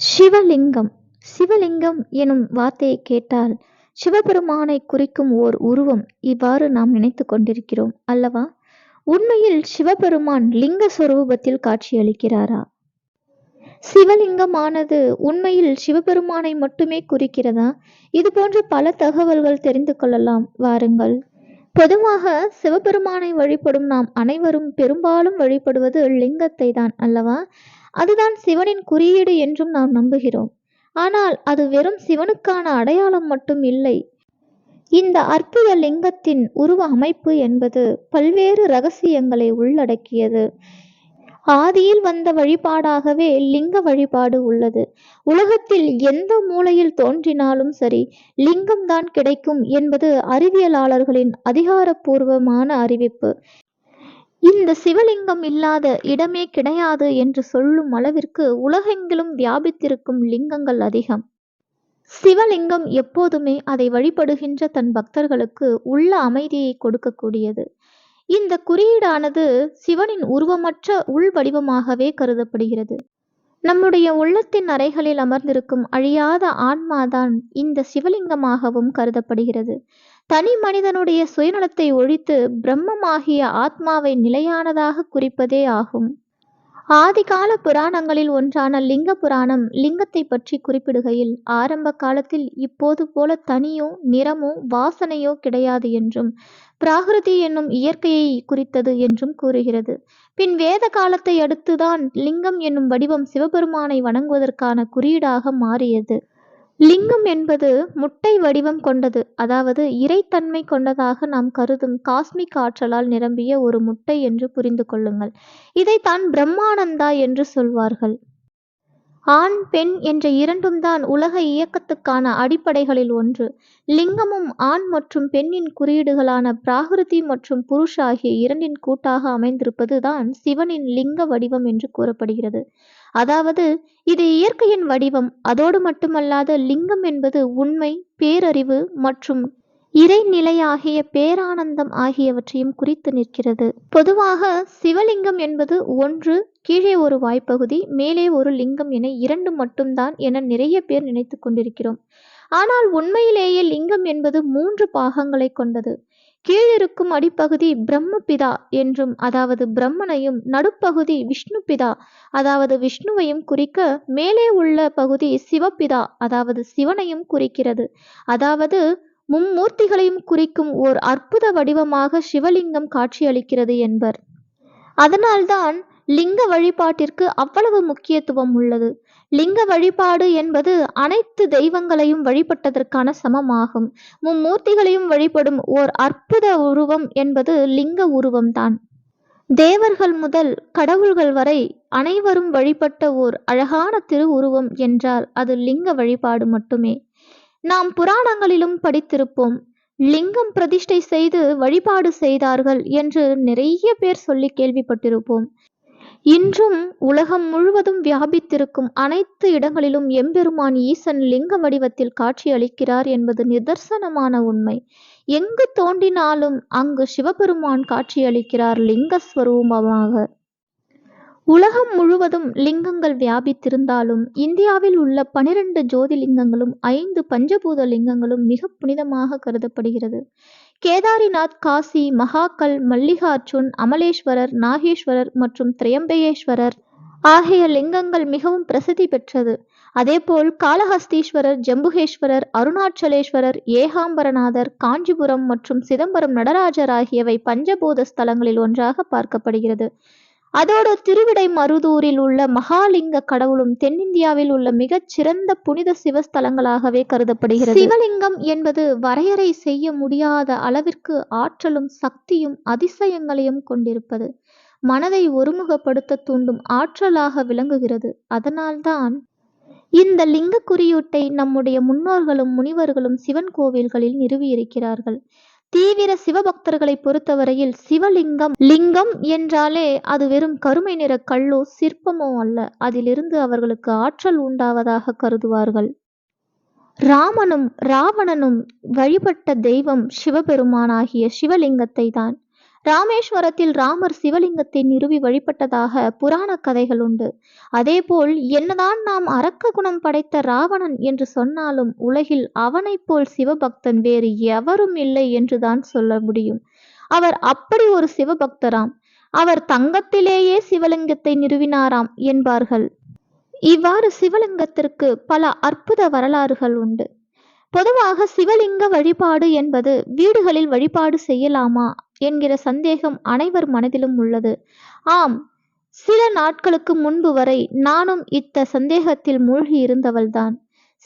சிவலிங்கம். சிவலிங்கம் எனும் வார்த்தையை கேட்டால் சிவபெருமானை குறிக்கும் ஓர் உருவம் இவ்வாறு நாம் நினைத்து கொண்டிருக்கிறோம் அல்லவா? உண்மையில் சிவபெருமான் லிங்க சொரூபத்தில் காட்சியளிக்கிறாரா? சிவலிங்கமானது உண்மையில் சிவபெருமானை மட்டுமே குறிக்கிறதா? இது போன்ற பல தகவல்கள் தெரிந்து கொள்ளலாம். வாருங்கள். பொதுவாக சிவபெருமானை வழிபடும் நாம் அனைவரும் பெரும்பாலும் வழிபடுவது லிங்கத்தை தான் அல்லவா? அதுதான் சிவனின் குறியீடு என்றும் நாம் நம்புகிறோம். ஆனால் அது வெறும் சிவனுக்கான அடையாளம் மட்டும் இல்லை. இந்த அற்புத லிங்கத்தின் உருவ அமைப்பு என்பது பல்வேறு ரகசியங்களை உள்ளடக்கியது. ஆதியில் வந்த வழிபாடாகவே லிங்க வழிபாடு உள்ளது. உலகத்தில் எந்த மூலையில் தோன்றினாலும் சரி லிங்கம்தான் கிடைக்கும் என்பது அறிவியலாளர்களின் அதிகாரப்பூர்வமான அறிவிப்பு. இந்த சிவலிங்கம் இல்லாத இடமே கிடையாது என்று சொல்லும் அளவிற்கு உலகெங்கிலும் வியாபித்திருக்கும் லிங்கங்கள் அதிகம். சிவலிங்கம் எப்போதுமே அதை வழிபடுகின்ற தன் பக்தர்களுக்கு உள்ள அமைதியை கொடுக்கக்கூடியது. இந்த குறியீடானது சிவனின் உருவமற்ற உள் வடிவமாகவே கருதப்படுகிறது. நம்முடைய உள்ளத்தின் அறைகளில் அமர்ந்திருக்கும் அழியாத ஆன்மாதான் இந்த சிவலிங்கமாகவும் கருதப்படுகிறது. தனி மனிதனுடைய சுயநலத்தை ஒழித்து பிரம்மமாகிய ஆத்மாவை நிலையானதாக குறிப்பதே ஆகும். ஆதிகால புராணங்களில் ஒன்றான லிங்க புராணம் லிங்கத்தை பற்றி குறிப்பிடுகையில் ஆரம்ப காலத்தில் இப்போது போல தனியோ நிறமோ வாசனையோ கிடையாது என்றும் பிராகிருதி என்னும் இயற்கையை குறித்தது என்றும் கூறுகிறது. பின் வேத காலத்தை அடுத்துதான் லிங்கம் என்னும் வடிவம் சிவபெருமானை வணங்குவதற்கான குறியீடாக மாறியது. லிங்கம் என்பது முட்டை வடிவம் கொண்டது. அதாவது இறைத்தன்மை கொண்டதாக நாம் கருதும் காஸ்மிக் ஆற்றலால் நிரம்பிய ஒரு முட்டை என்று புரிந்து கொள்ளுங்கள். இதைத்தான் பிரம்மானந்தா என்று சொல்வார்கள். ஆண் பெண் என்ற இரண்டும் தான் உலக இயக்கத்துக்கான அடிப்படைகளில் ஒன்று. லிங்கமும் ஆண் மற்றும் பெண்ணின் குறியீடுகளான பிராகிருதி மற்றும் புருஷ் ஆகிய இரண்டின் கூட்டாக அமைந்திருப்பது தான் சிவனின் லிங்க வடிவம் என்று கூறப்படுகிறது. அதாவது இது இயற்கையின் வடிவம் அதோடு மட்டுமல்லாத லிங்கம் என்பது உண்மை பேரறிவு மற்றும் இறைநிலை ஆகிய பேரானந்தம் ஆகியவற்றையும் குறித்து நிற்கிறது. பொதுவாக சிவலிங்கம் என்பது ஒன்று கீழே ஒரு வாய்ப்பகுதி மேலே ஒரு லிங்கம் என இரண்டு மட்டும்தான் என நிறைய பேர் நினைத்து கொண்டிருக்கிறோம். ஆனால் உண்மையிலேயே லிங்கம் என்பது மூன்று பாகங்களை கொண்டது. கீழிருக்கும் அடிப்பகுதி பிரம்மபிதா என்றும் அதாவது பிரம்மனையும் நடுப்பகுதி விஷ்ணுபிதா அதாவது விஷ்ணுவையும் குறிக்க மேலே உள்ள பகுதி சிவபிதா அதாவது சிவனையும் குறிக்கிறது. அதாவது மும்மூர்த்திகளையும் குறிக்கும் ஓர் அற்புத வடிவமாக சிவலிங்கம் காட்சியளிக்கிறது என்பர். அதனால்தான் லிங்க வழிபாட்டிற்கு அவ்வளவு முக்கியத்துவம் உள்ளது. லிங்க வழிபாடு என்பது அனைத்து தெய்வங்களையும் வழிபட்டதற்கான சமமாகும். மும்மூர்த்திகளையும் வழிபடும் ஓர் அற்புத உருவம் என்பது லிங்க உருவம்தான். தேவர்கள் முதல் கடவுள்கள் வரை அனைவரும் வழிபட்ட ஓர் அழகான திரு உருவம் என்றால் அது லிங்க வழிபாடு மட்டுமே. நாம் புராணங்களிலும் படித்திருப்போம் லிங்கம் பிரதிஷ்டை செய்து வழிபாடு செய்தார்கள் என்று நிறைய பேர் சொல்லி கேள்விப்பட்டிருப்போம். இன்றும் உலகம் முழுவதும் வியாபித்திருக்கும் அனைத்து இடங்களிலும் எம்பெருமான் ஈசன் லிங்க வடிவத்தில் காட்சியளிக்கிறார் என்பது நிதர்சனமான உண்மை. எங்கு தோண்டினாலும் அங்கு சிவபெருமான் காட்சியளிக்கிறார் லிங்கஸ்வரூபமாக உலகம் முழுவதும் லிங்கங்கள் வியாபித்திருந்தாலும் இந்தியாவில் உள்ள பனிரெண்டு ஜோதி லிங்கங்களும் ஐந்து பஞ்சபூத லிங்கங்களும் மிக புனிதமாக கருதப்படுகிறது. கேதாரிநாத் காசி மகாக்கல் மல்லிகார்ஜுன் அமலேஸ்வரர் நாகேஸ்வரர் மற்றும் திரையம்பகேஸ்வரர் ஆகிய லிங்கங்கள் மிகவும் பிரசித்தி பெற்றது. அதேபோல் காளஹஸ்தீஸ்வரர் ஜம்புகேஸ்வரர் அருணாச்சலேஸ்வரர் ஏகாம்பரநாதர் காஞ்சிபுரம் மற்றும் சிதம்பரம் நடராஜர் ஆகியவை பஞ்சபூத ஸ்தலங்களில் ஒன்றாக பார்க்கப்படுகிறது. அதோடு திருவிடை மருதூரில் உள்ள மகாலிங்க கடவுளும் தென்னிந்தியாவில் உள்ள மிகச் சிறந்த புனித சிவஸ்தலங்களாகவே கருதப்படுகிறது. சிவலிங்கம் என்பது வரையறை செய்ய முடியாத அளவிற்கு ஆற்றலும் சக்தியும் அதிசயங்களையும் கொண்டிருப்பது. மனதை ஒருமுகப்படுத்த தூண்டும் ஆற்றலாக விளங்குகிறது. அதனால்தான் இந்த லிங்க குறியீட்டை நம்முடைய முன்னோர்களும் முனிவர்களும் சிவன் கோவில்களில் நிறுவியிருக்கிறார்கள். தீவிர சிவபக்தர்களை பொறுத்தவரையில் சிவலிங்கம் லிங்கம் என்றாலே அது வெறும் கருமை நிற கல்லோ சிற்பமோ அல்ல. அதிலிருந்து அவர்களுக்கு ஆற்றல் உண்டாவதாக கருதுவார்கள். ராமனும் ராவணனும் வழிபட்ட தெய்வம் சிவபெருமானாகிய சிவலிங்கத்தை தான் ராமேஸ்வரத்தில் ராமர் சிவலிங்கத்தை நிறுவி வழிபட்டதாக புராண கதைகள் உண்டு. அதேபோல் என்னதான் நாம் அரக்க குணம் படைத்த ராவணன் என்று சொன்னாலும் உலகில் அவனைப் போல் சிவபக்தன் வேறு எவரும் இல்லை என்றுதான் சொல்ல முடியும். அவர் அப்படி ஒரு சிவபக்தராம். அவர் தங்கத்திலேயே சிவலிங்கத்தை நிறுவினாராம் என்பார்கள். இவ்வாறு சிவலிங்கத்திற்கு பல அற்புத வரலாறுகள் உண்டு. பொதுவாக சிவலிங்க வழிபாடு என்பது வீடுகளில் வழிபாடு செய்யலாமா என்கிற சந்தேகம் அனைவர் மனதிலும் உள்ளது. ஆம் சில நாட்களுக்கு முன்பு வரை நானும் இத்த சந்தேகத்தில் மூழ்கி இருந்தவள்தான்.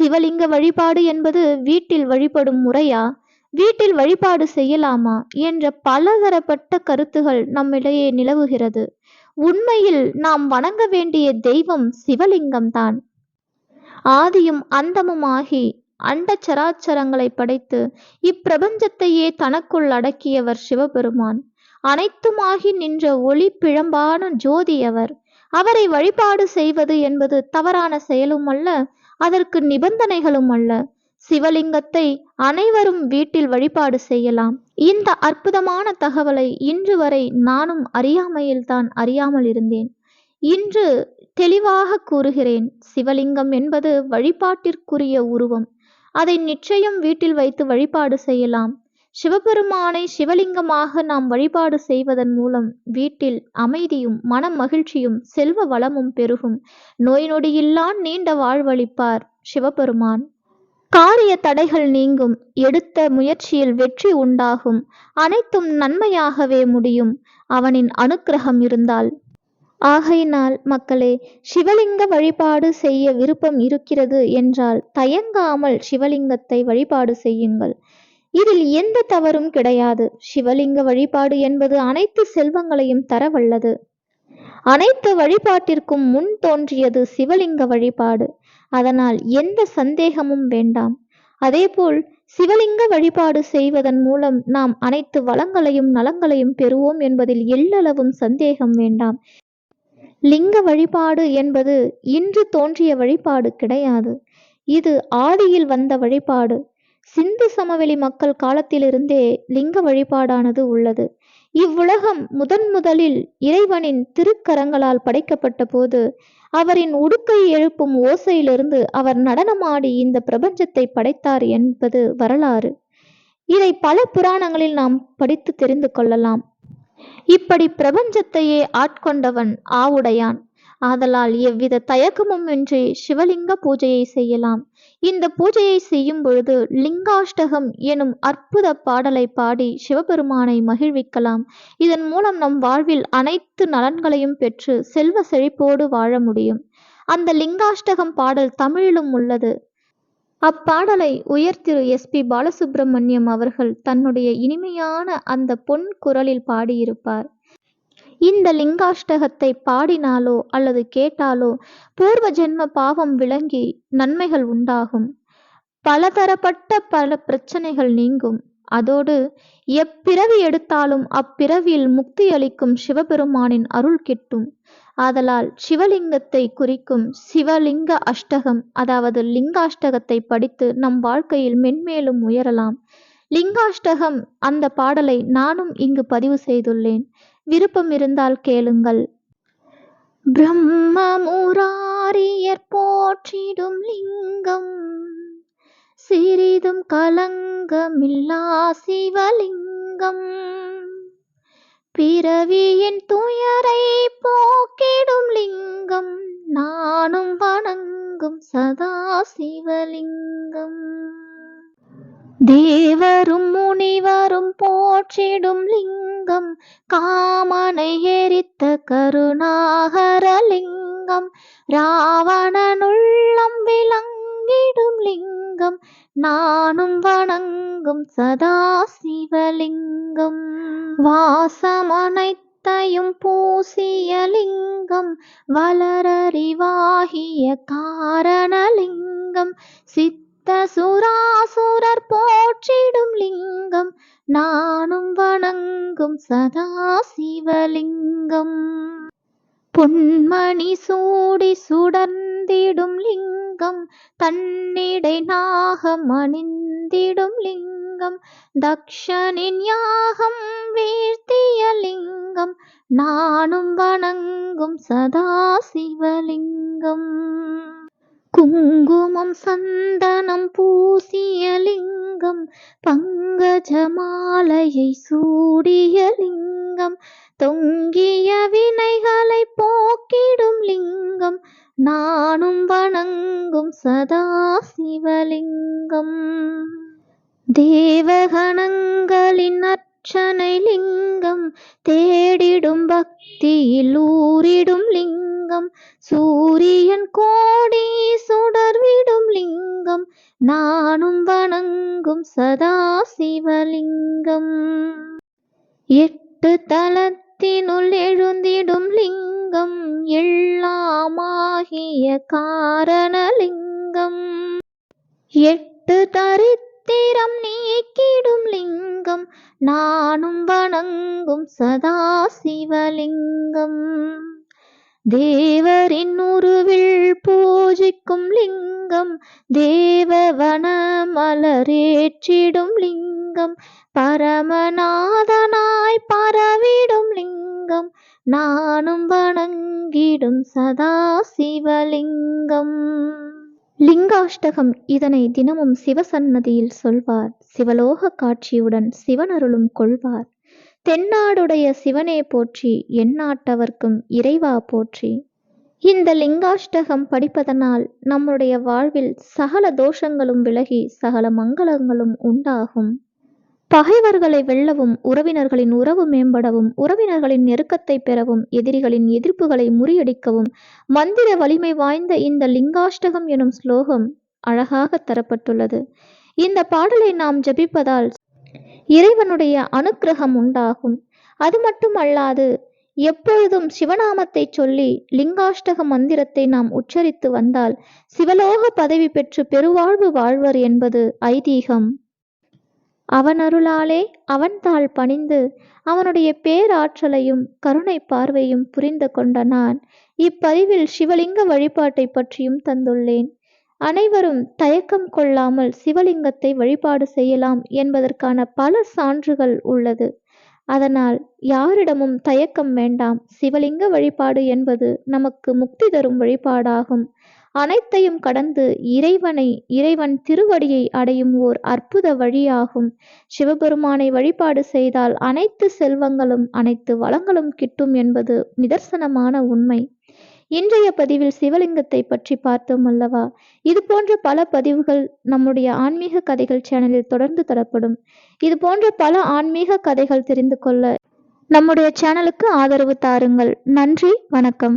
சிவலிங்க வழிபாடு என்பது வீட்டில் வழிபடும் முறையா வீட்டில் வழிபாடு செய்யலாமா என்ற பலதரப்பட்ட கருத்துகள் நம்மிடையே நிலவுகிறது. உண்மையில் நாம் வணங்க வேண்டிய தெய்வம் சிவலிங்கம்தான். ஆதியும் அந்தமுமாகி அண்ட சராச்சரங்களை படைத்து இப்பிரபஞ்சத்தையே தனக்குள் அடக்கியவர் சிவபெருமான். அனைத்துமாகி நின்ற ஒளி பிழம்பான ஜோதி அவர் அவரை வழிபாடு செய்வது என்பது தவறான செயலும் அல்ல அதற்கு நிபந்தனைகளும் அல்ல சிவலிங்கத்தை அனைவரும் வீட்டில் வழிபாடு செய்யலாம். இந்த அற்புதமான தகவலை இன்று வரை நானும் அறியாமையில்தான் அறியாமல் இருந்தேன். இன்று தெளிவாக கூறுகிறேன் சிவலிங்கம் என்பது வழிபாட்டிற்குரிய உருவம். அதை நிச்சயம் வீட்டில் வைத்து வழிபாடு செய்யலாம். சிவபெருமானை சிவலிங்கமாக நாம் வழிபாடு செய்வதன் மூலம் வீட்டில் அமைதியும் மன மகிழ்ச்சியும் செல்வ வளமும் பெருகும். நோய் நொடியில்லா நீண்ட வாழ்வளிப்பார் சிவபெருமான். காரிய தடைகள் நீங்கும் எடுத்த முயற்சியில் வெற்றி உண்டாகும். அனைத்தும் நன்மையாகவே முடியும். அவனின் அனுக்கிரகம் இருந்தால் ஆகையினால் மக்களே சிவலிங்க வழிபாடு செய்ய விருப்பம் இருக்கிறது என்றால் தயங்காமல் சிவலிங்கத்தை வழிபாடு செய்யுங்கள். இதில் எந்த தவறும் கிடையாது. சிவலிங்க வழிபாடு என்பது அனைத்து செல்வங்களையும் தர வல்லது அனைத்து வழிபாட்டிற்கும் முன் தோன்றியது சிவலிங்க வழிபாடு. அதனால் எந்த சந்தேகமும் வேண்டாம். அதேபோல் சிவலிங்க வழிபாடு செய்வதன் மூலம் நாம் அனைத்து வளங்களையும் நலங்களையும் பெறுவோம் என்பதில் எள்ளளவும் சந்தேகம் வேண்டாம். லிங்க வழிபாடு என்பது இன்று தோன்றிய வழிபாடு கிடையாது. இது ஆதியில் வந்த வழிபாடு. சிந்து சமவெளி மக்கள் காலத்திலிருந்தே லிங்க வழிபாடானது உள்ளது. இவ்வுலகம் முதன் முதலில் இறைவனின் திருக்கரங்களால் படைக்கப்பட்ட போது அவரின் உடுக்கை எழுப்பும் ஓசையிலிருந்து அவர் நடனமாடி இந்த பிரபஞ்சத்தை படைத்தார் என்பது வரலாறு. இதை பல புராணங்களில் நாம் படித்து தெரிந்து கொள்ளலாம். இப்படி பிரபஞ்சத்தையே ஆட்கொண்டவன் ஆவுடையான். ஆதலால் எவ்வித தயக்கமும் இன்றி சிவலிங்க பூஜையை செய்யலாம். இந்த பூஜையை செய்யும் பொழுது லிங்காஷ்டகம் எனும் அற்புத பாடலை பாடி சிவபெருமானை மகிழ்விக்கலாம். இதன் மூலம் நம் வாழ்வில் அனைத்து நலன்களையும் பெற்று செல்வ செழிப்போடு வாழ முடியும். அந்த லிங்காஷ்டகம் பாடல் தமிழிலும் உள்ளது. அப்பாடலை உயர் திரு எஸ் பி பாலசுப்பிரமணியம் அவர்கள் தன்னுடைய இனிமையான அந்த பொன் குரலில் பாடியிருப்பார். இந்த லிங்காஷ்டகத்தை பாடினாலோ அல்லது கேட்டாலோ பூர்வ ஜென்ம பாவம் விளங்கி நன்மைகள் உண்டாகும். பலதரப்பட்ட பல பிரச்சனைகள் நீங்கும். அதோடு எப்பிறவி எடுத்தாலும் அப்பிறவியில் முக்தி அளிக்கும் சிவபெருமானின் அருள் கிட்டும். ஆதலால் சிவலிங்கத்தை குறிக்கும் சிவலிங்க அஷ்டகம் அதாவது லிங்காஷ்டகத்தை படித்து நம் வாழ்க்கையில் மென்மேலும் உயரலாம். லிங்காஷ்டகம் அந்த பாடலை நானும் இங்கு பதிவு செய்துள்ளேன். விருப்பம் இருந்தால் கேளுங்கள். பிரம்ம முராரியர் போற்றிடும் லிங்கம். சிறிதும் கலங்கமில்லா சிவலிங்கம். பிறவியின் துயரை போக்கிடும் லிங்கம். நானும் வணங்கும் சதா சிவலிங்கம். தேவரும் முனிவரும் போற்றிடும் லிங்கம். காமனை எரித்த கருணாகரலிங்கம். ராவணனுள்ளம் விலங்கம் விளங்கிடும் லிங்கம் நானும் வணங்கும் சதா சிவலிங்கம் வாசமனைத்தையும் பூசிய லிங்கம் வளரறிவாகிய காரணலிங்கம். சித்த சுராசுரர் போற்றிடும் லிங்கம் நானும் வணங்கும் சதா சிவலிங்கம் பொன்மணி சூடி சுடர்ந்த லிங்கம் லிங்கம் தன்னிடை நாகம் அணிந்திடும் லிங்கம் தக்ஷனின் யாகம் வீழ்த்திய லிங்கம் நானும் வணங்கும் சதா சிவலிங்கம் குங்குமம் சந்தனம் பூசிய லிங்கம் பங்கஜமாலையை சூடிய லிங்கம் தொங்க தேவகணங்களின் அர்ச்சனை லிங்கம் தேடிடும் பக்தியில் ஊறிடும் லிங்கம். சூரியன் கோடி சுடர்விடும் லிங்கம். நானும் வணங்கும் சதா சிவலிங்கம். எட்டு தலத்தினுள் எழுந்திடும் லிங்கம் எல்லாமாகிய காரணலிங்கம். எட்டு தரி தரித்திரம் நீக்கிடும் லிங்கம் நானும் வணங்கும் சதா சிவலிங்கம். தேவரின் உருவில் பூஜிக்கும் லிங்கம் தேவவன மலரேற்றிடும் லிங்கம் பரமநாதனாய் பரவிடும் லிங்கம் நானும் வணங்கிடும் சதா சிவலிங்கம். லிங்காஷ்டகம் இதனை தினமும் சிவசன்னதியில் சொல்வார். சிவலோக காட்சியுடன் சிவனருளும் கொள்வார். தென்னாடுடைய சிவனே போற்றி எந்நாட்டவர்க்கும் இறைவா போற்றி. இந்த லிங்காஷ்டகம் படிப்பதனால் நம்முடைய வாழ்வில் சகல தோஷங்களும் விலகி சகல மங்களங்களும் உண்டாகும். பகைவர்களை வெல்லவும் உறவினர்களின் உறவு மேம்படவும் உறவினர்களின் நெருக்கத்தை பெறவும் எதிரிகளின் எதிர்ப்புகளை முறியடிக்கவும் மந்திர வலிமை வாய்ந்த இந்த லிங்காஷ்டகம் எனும் ஸ்லோகம் அழகாக தரப்பட்டுள்ளது. இந்த பாடலை நாம் ஜபிப்பதால் இறைவனுடைய அனுக்கிரகம் உண்டாகும். அது மட்டுமல்லாது எப்பொழுதும் சிவநாமத்தை சொல்லி லிங்காஷ்டக மந்திரத்தை நாம் உச்சரித்து வந்தால் சிவலோக பதவி பெற்று பெருவாழ்வு வாழ்வர் என்பது ஐதீகம். அவனருளாலே அவன் தாள் பணிந்து அவனுடைய பேராற்றலையும் கருணை பார்வையும் புரிந்து கொண்ட நான் இப்பதிவில் சிவலிங்க வழிபாட்டை பற்றியும் தந்துள்ளேன். அனைவரும் தயக்கம் கொள்ளாமல் சிவலிங்கத்தை வழிபாடு செய்யலாம் என்பதற்கான பல சான்றுகள் உள்ளது. அதனால் யாரிடமும் தயக்கம் வேண்டாம். சிவலிங்க வழிபாடு என்பது நமக்கு முக்தி தரும் வழிபாடாகும். அனைத்தையும் கடந்து இறைவனை இறைவன் திருவடியை அடையும் ஓர் அற்புத வழியாகும். சிவபெருமானை வழிபாடு செய்தால் அனைத்து செல்வங்களும் அனைத்து வளங்களும் கிட்டும் என்பது நிதர்சனமான உண்மை. இன்றைய பதிவில் சிவலிங்கத்தை பற்றி பார்த்தோம் அல்லவா? இது போன்ற பல பதிவுகள் நம்முடைய ஆன்மீக கதைகள் சேனலில் தொடர்ந்து தரப்படும். இது போன்ற பல ஆன்மீக கதைகள் தெரிந்து கொள்ள நம்முடைய சேனலுக்கு ஆதரவு தாருங்கள். நன்றி வணக்கம்.